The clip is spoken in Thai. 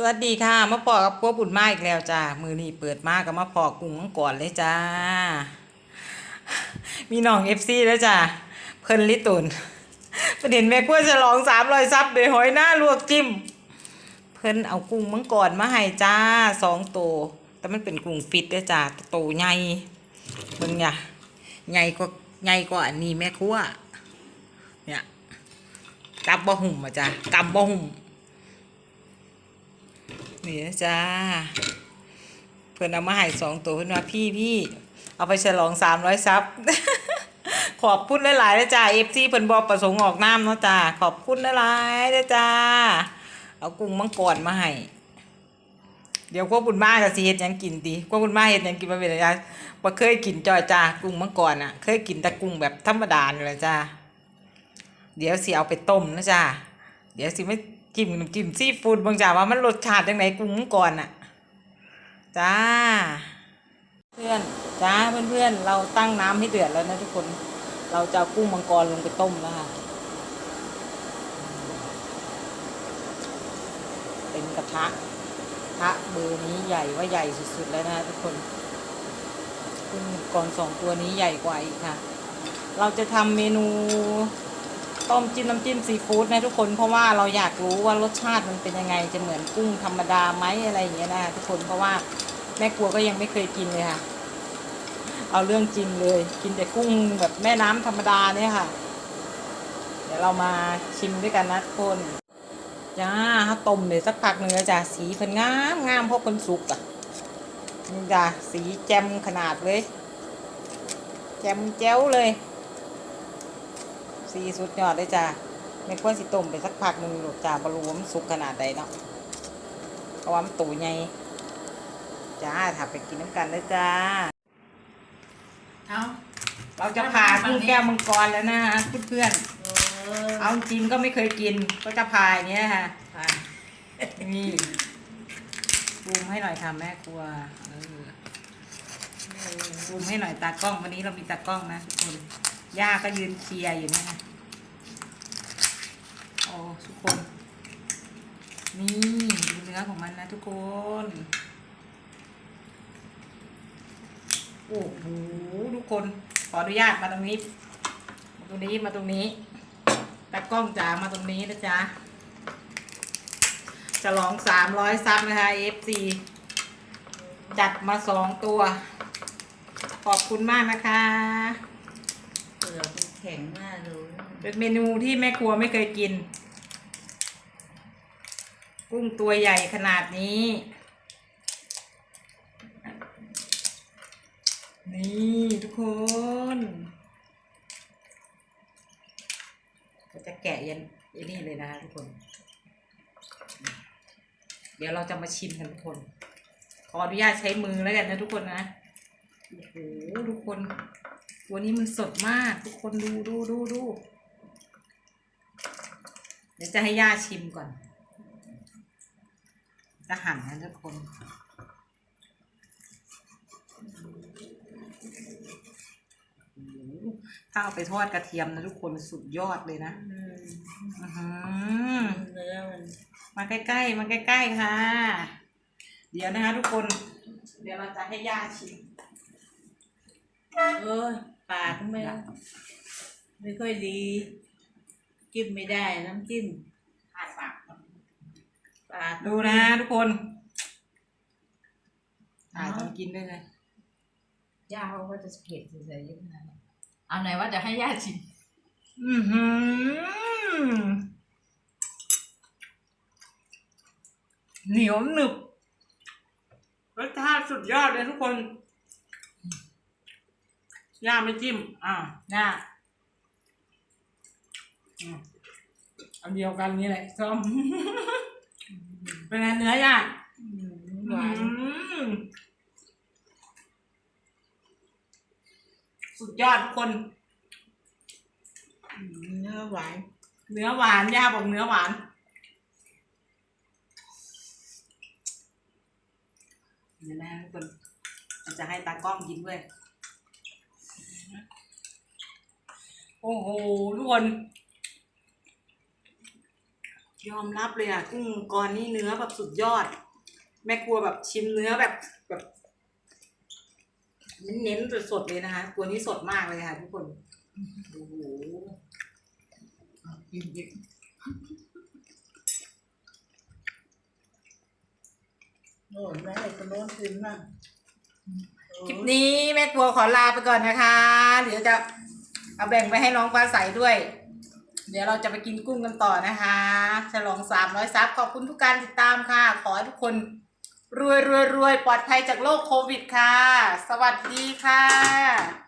สวัสดีค่ะมาพอกับพวกบุญมาอีกแล้วจ้ามือนี้เปิดมากับมาพอกุ้งมังก่อนเลยจ้า มีน้องเอฟซีแล้วจ้าเพิ่นลิตุนประเด็นแม่กล้วยฉลองสามรอยซับโดยหอยหน้าลวกจิ้ม เพิ่นเอากุ้งมังกรมาให้จ้าสองตัวแต่มันเป็นกุ้งฟิตเด้อจ้าโตใหญ่เบิ่งเนี่ยใหญ่กว่าใหญ่กว่าอันนี้แม่ครัวเนี่ยกับบะหุ่มอะจ้ากับบะหุ่ม นี่นะจ้า เพื่อนเอามาให้สองตัวเพื่อนว่าพี่พี่เอาไปฉลองสามร้อยซับขอบคุณหลายๆนะจ้าเอฟซีเพิ่นบอกประสงค์ออกน้ำเนาะจ้าขอบคุณหลายๆนะจ้า เอากุ้งมังกรมาให้เดี๋ยวพวกบุญมากับสิเฮ็ดยังกินดีพวกบุญมาเฮ็ดยังกินมาเป็นระยะบ่เคยกินจอยจ้ากุ้งมังกรอะ เคยกินแต่กุ้งแบบธรรมดานี่แหละจ้า เดี๋ยวสิเอาไปต้มนะจ้า เดี๋ยวสิไม่ จิ้มน้ำจิ้มซีฟู้ดบางจ้าว่ามันรสชาติยังไงกุ้งก่อนอะจ้า เพื่อนจ้าเพื่อนเพื่อนๆเราตั้งน้ำให้เดือดแล้วนะทุกคน เราจะกุ้งมังกรลงไปต้มแล้วค่ะเป็นกระทะทะเบอร์นี้ใหญ่ว่าใหญ่สุดๆแล้วนะทุกคนกุ้งมังกรสองตัวนี้ใหญ่กว่าอีกค่ะ เราจะทำเมนู ต้มจิ้มน้ำจิ้มซีฟู้ดนะทุกคนเพราะว่าเราอยากรู้ว่ารสชาติมันเป็นยังไงจะเหมือนกุ้งธรรมดาไหมอะไรอย่างเงี้ยนะทุกคนเพราะว่าแม่ครัวก็ยังไม่เคยกินเลยค่ะ เอาเรื่องจริงเลย กินแต่กุ้งแบบแม่น้ำธรรมดาเนี่ยค่ะ เดี๋ยวเรามาชิมด้วยกันนะทุกคนจ้าถ้าต้มเลยสักพักหนึ่งจ้ะสีเพิ่นงามงามเพราะคนสุกอะนี่จ้ะสีแจ่มขนาดเลยแจ่มแจ๋วเลย สีสุดยอดเลยจ้าไม่ควรสิต้มไปสักพักหนึ่งหรอกจ้าบรูมสุกขนาดใดเนาะเพราะว่ามันตูใหญ่จ้าถ้าไปกินน้ำกันเลยจ้า เอาเราจะผ่ากุ้งแก้วมังกรแล้วนะฮะเพื่อนเออๆเอาจริงก็ไม่เคยกิน ก็จะพายเนี้ยค่ะนี่ปรุงให้หน่อยค่ะแม่ครัวปรุงให้หน่อยตากล้องวันนี้เรามีตากล้องนะทุกคน ย่าก็ยืนเคลียร์อยู่นะคะโอ้ทุกคน นี่ดูเนื้อของมันนะทุกคน โอ้โหทุกคน ขออนุญาตมาตรงนี้ มาตรงนี้มาตรงนี้ตากล้องจ๋ามาตรงนี้นะจ๊ะฉลองสามร้อยซับนะคะ FC จัดมาสองตัว ขอบคุณมากนะคะ ลือกมันแข็งมากเลยเป็นเมนูที่แม่ครัวไม่เคยกิน กุ้งตัวใหญ่ขนาดนี้ นี่ทุกคน ก็จะแกะยันยันนี่เลยนะทุกคน เดี๋ยวเราจะมาชิมกันทุกคน ขออนุญาตใช้มือแล้วกันนะทุกคนนะ โอ้โหทุกคน ตัวนี้มันสดมาก ทุกคนดูดูดูดูเดี๋ยวจะให้ย่าชิมก่อน จะหั่นนะทุกคน ถ้าเอาไปทอดกระเทียมนะทุกคนสุดยอดเลยนะ อือหือเนื้อมันมาใกล้ๆ มาใกล้ๆ ค่ะ เดี๋ยวนะคะทุกคน เดี๋ยวเราจะให้ย่าชิม เออ ปากไม่ไม่ค่อยดี จิ้มไม่ได้น้ำจิ้มผ่าปากก่อนปากดูนะทุกคนถ่ายตอนกินด้วยเลยย่าเขาก็จะเผ็ดเฉยๆยังไงเอาไหนว่าจะให้ย่าชิมอือหือเหนียวหนึบรสชาติสุดยอดเลยทุกคน ย่าไม่จิ้ม อ่าย่าอืมอันเดียวกันนี่แหละส้มเป็นไงเนื้อย่างอืมหวานอืมสุดยอดทุกคนอืมเนื้อหวาน เนื้อหวานย่าบอกเนื้อหวาน เดี๋ยวนะทุกคนเราจะให้ตากล้องกินด้วย โอ้โหทุกคน ยอมรับเลยอะกุ้งมังกรนี่เนื้อแบบสุดยอด แม่ครัวแบบชิมเนื้อแบบแบบเน้นๆสดๆเลยนะคะตัวนี้สดมากเลยค่ะทุกคนโอ้โหกินกินโน่นแม่ให้คนโน้นกินบ้างคลิปนี้แม่ครัวขอลาไปก่อนนะคะ เดี๋ยวจะ เอาแบ่งไปให้น้องฟ้าใสด้วย เดี๋ยวเราจะไปกินกุ้งกันต่อนะคะ ฉลองสามร้อยซับขอบคุณทุกการติดตามค่ะ ขอให้ทุกคนรวยรวยรวยปลอดภัยจากโรคโควิดค่ะ สวัสดีค่ะ